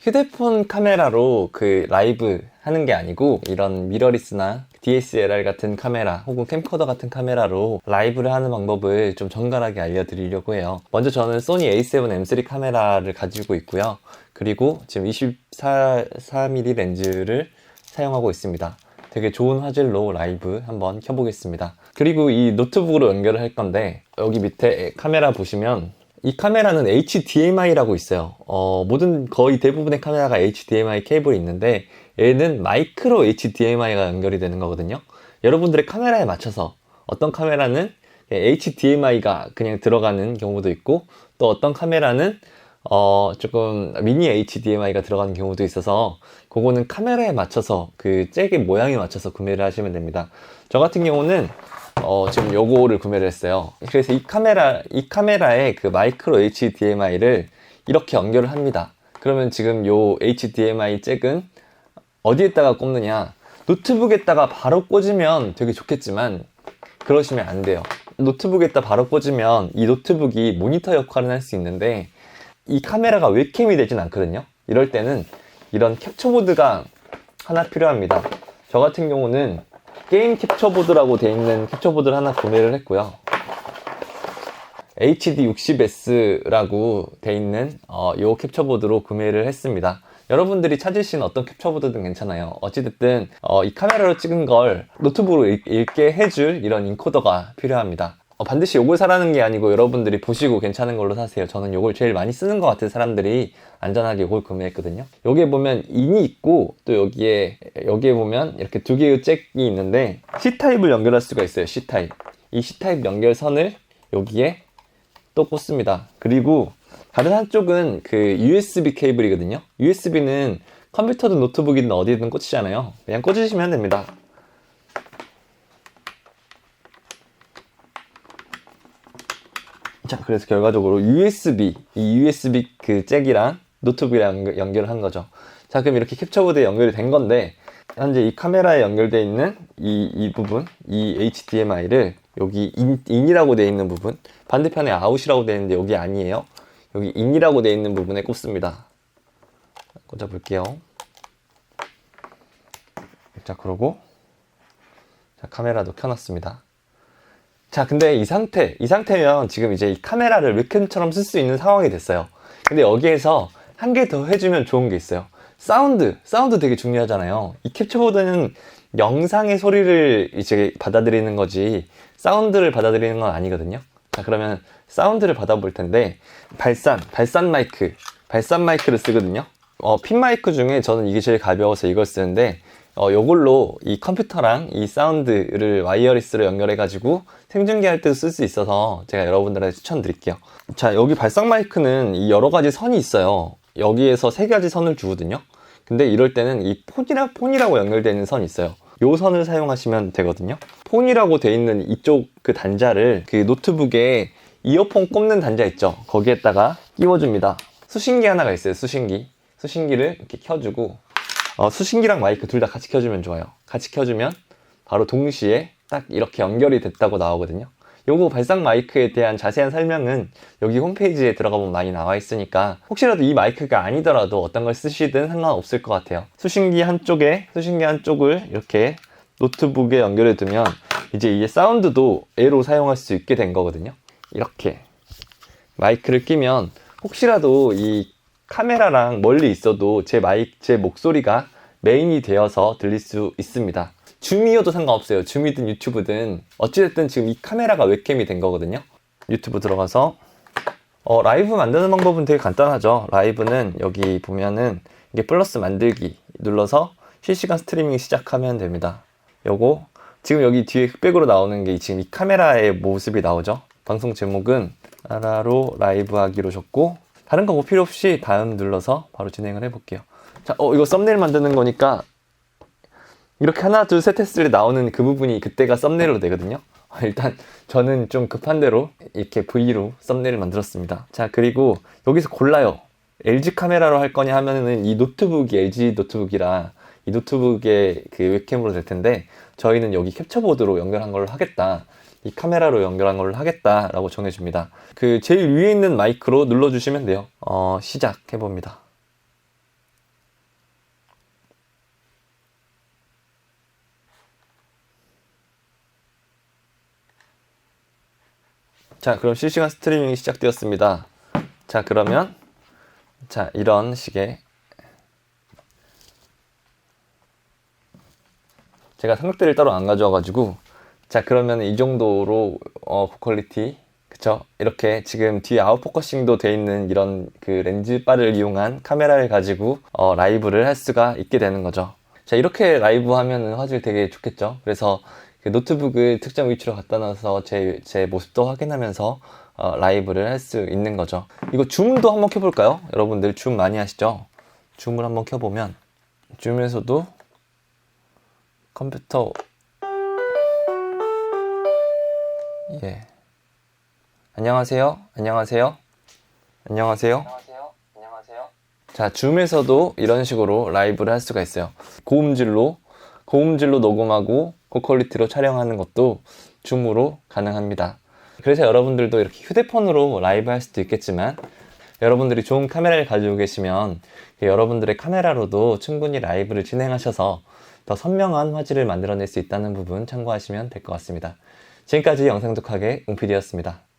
휴대폰 카메라로 그 라이브 하는 게 아니고 이런 미러리스나 DSLR 같은 카메라 혹은 캠코더 같은 카메라로 라이브를 하는 방법을 좀 정갈하게 알려드리려고 해요. 먼저 저는 소니 A7 M3 카메라를 가지고 있고요. 그리고 지금 24, 4mm 렌즈를 사용하고 있습니다. 되게 좋은 화질로 라이브 한번 켜보겠습니다. 그리고 이 노트북으로 연결을 할 건데 여기 밑에 카메라 보시면 이 카메라는 HDMI라고 있어요. 어, 모든 거의 대부분의 카메라가 HDMI 케이블이 있는데 얘는 마이크로 HDMI가 연결이 되는 거거든요. 여러분들의 카메라에 맞춰서 어떤 카메라는 HDMI가 그냥 들어가는 경우도 있고 또 어떤 카메라는 어, 조금 미니 HDMI가 들어가는 경우도 있어서 그거는 카메라에 맞춰서 그 잭의 모양에 맞춰서 구매를 하시면 됩니다. 저 같은 경우는 어, 지금 요거를 구매를 했어요. 그래서 이 카메라, 이 카메라에 그 마이크로 HDMI를 이렇게 연결을 합니다. 그러면 지금 요 HDMI 잭은 어디에다가 꼽느냐? 노트북에다가 바로 꽂으면 되게 좋겠지만 그러시면 안 돼요. 노트북에다 바로 꽂으면 이 노트북이 모니터 역할을 할수 있는데 이 카메라가 웹캠이 되진 않거든요. 이럴 때는 이런 캡처보드가 하나 필요합니다. 저 같은 경우는 게임 캡처보드라고 되어 있는 캡처보드를 하나 구매를 했고요. HD60S라고 되어 있는 어, 이 캡처보드로 구매를 했습니다. 여러분들이 찾으신 어떤 캡처보드든 괜찮아요. 어찌됐든 어, 이 카메라로 찍은 걸 노트북으로 읽, 읽게 해줄 이런 인코더가 필요합니다. 어, 반드시 이걸 사라는 게 아니고 여러분들이 보시고 괜찮은 걸로 사세요. 저는 이걸 제일 많이 쓰는 것 같은 사람들이 안전하게 이걸 구매했거든요. 여기에 보면 인이 있고 또 여기에 여기에 보면 이렇게 두 개의 잭이 있는데 C 타입을 연결할 수가 있어요. C 타입. 이 C 타입 연결선을 여기에 또 꽂습니다. 그리고 다른 한쪽은 그 USB 케이블이거든요. USB는 컴퓨터든 노트북이든 어디든 꽂히잖아요. 그냥 꽂으시면 됩니다. 자, 그래서 결과적으로 USB, 이 USB 그 잭이랑 노트북이랑 연결을 한 거죠. 자, 그럼 이렇게 캡처보드에 연결이 된 건데, 현재 이 카메라에 연결되어 있는 이, 이 부분, 이 HDMI를 여기 인, 인이라고 되어 있는 부분, 반대편에 아웃이라고 되어 있는데 여기 아니에요. 여기 인이라고 되어 있는 부분에 꽂습니다. 꽂아 볼게요. 자, 그러고, 자, 카메라도 켜놨습니다. 자, 근데 이 상태, 이 상태면 지금 이제 이 카메라를 웹캠처럼 쓸 수 있는 상황이 됐어요. 근데 여기에서 한 개 더 해주면 좋은 게 있어요. 사운드, 사운드 되게 중요하잖아요. 이 캡처보드는 영상의 소리를 이제 받아들이는 거지, 사운드를 받아들이는 건 아니거든요. 자, 그러면 사운드를 받아볼 텐데, 발산, 발산 마이크, 발산 마이크를 쓰거든요. 어, 핀 마이크 중에 저는 이게 제일 가벼워서 이걸 쓰는데, 어, 요걸로 이 컴퓨터랑 이 사운드를 와이어리스로 연결해가지고 생중계 할 때도 쓸 수 있어서 제가 여러분들한테 추천드릴게요. 자, 여기 발상 마이크는 이 여러 가지 선이 있어요. 여기에서 세 가지 선을 주거든요. 근데 이럴 때는 이 폰이라, 폰이라고 연결되어 있는 선이 있어요. 요 선을 사용하시면 되거든요. 폰이라고 되어 있는 이쪽 그 단자를 그 노트북에 이어폰 꼽는 단자 있죠. 거기에다가 끼워줍니다. 수신기 하나가 있어요. 수신기. 수신기를 이렇게 켜주고 어, 수신기랑 마이크 둘 다 같이 켜주면 좋아요. 같이 켜주면 바로 동시에 딱 이렇게 연결이 됐다고 나오거든요. 요거 발상 마이크에 대한 자세한 설명은 여기 홈페이지에 들어가 보면 많이 나와 있으니까 혹시라도 이 마이크가 아니더라도 어떤 걸 쓰시든 상관없을 것 같아요. 수신기 한쪽에 수신기 한쪽을 이렇게 노트북에 연결해 두면 이제 이게 사운드도 애로 사용할 수 있게 된 거거든요. 이렇게 마이크를 끼면 혹시라도 이 카메라랑 멀리 있어도 제 마이크, 제 목소리가 메인이 되어서 들릴 수 있습니다. 줌이어도 상관없어요. 줌이든 유튜브든 어찌됐든 지금 이 카메라가 웹캠이 된 거거든요. 유튜브 들어가서 어, 라이브 만드는 방법은 되게 간단하죠. 라이브는 여기 보면은 이게 플러스 만들기 눌러서 실시간 스트리밍 시작하면 됩니다. 요거 지금 여기 뒤에 흑백으로 나오는 게 지금 이 카메라의 모습이 나오죠. 방송 제목은 나라로 라이브 하기로 줬고 다른 거뭐 필요 없이 다음 눌러서 바로 진행을 해볼게요. 자, 어, 이거 썸네일 만드는 거니까 이렇게 하나, 둘, 셋 했을 때 나오는 그 부분이 그때가 썸네일로 되거든요. 일단 저는 좀 급한 대로 이렇게 V로 썸네일을 만들었습니다. 자, 그리고 여기서 골라요. LG 카메라로 할 거냐 하면은 이 노트북이 LG 노트북이라 이 노트북의 그 웹캠으로 될 텐데 저희는 여기 캡처보드로 연결한 걸로 하겠다. 이 카메라로 연결한 걸 하겠다라고 정해줍니다. 그 제일 위에 있는 마이크로 눌러주시면 돼요. 어, 시작해봅니다. 자, 그럼 실시간 스트리밍이 시작되었습니다. 자, 그러면 자, 이런 식의 제가 삼각대를 따로 안 가져와가지고 자, 그러면 이 정도로 어 고퀄리티 그쵸? 이렇게 지금 뒤에 아웃포커싱도 돼 있는 이런 그 렌즈 바를 이용한 카메라를 가지고 어, 라이브를 할 수가 있게 되는 거죠. 자, 이렇게 라이브 하면은 화질 되게 좋겠죠? 그래서 그 노트북을 특정 위치로 갖다 놔서 제, 제 모습도 확인하면서 어, 라이브를 할 수 있는 거죠. 이거 줌도 한번 켜볼까요? 여러분들 줌 많이 하시죠? 줌을 한번 켜보면 줌에서도 컴퓨터 예 안녕하세요 안녕하세요 안녕하세요 안녕하세요. 안녕하세요. 자, 줌에서도 이런 식으로 라이브를 할 수가 있어요. 고음질로, 고음질로 녹음하고 고퀄리티로 촬영하는 것도 줌으로 가능합니다. 그래서 여러분들도 이렇게 휴대폰으로 라이브 할 수도 있겠지만, 여러분들이 좋은 카메라를 가지고 계시면, 여러분들의 카메라로도 충분히 라이브를 진행하셔서 더 선명한 화질을 만들어낼 수 있다는 부분 참고하시면 될 것 같습니다. 지금까지 영상 독학의 웅피디였습니다.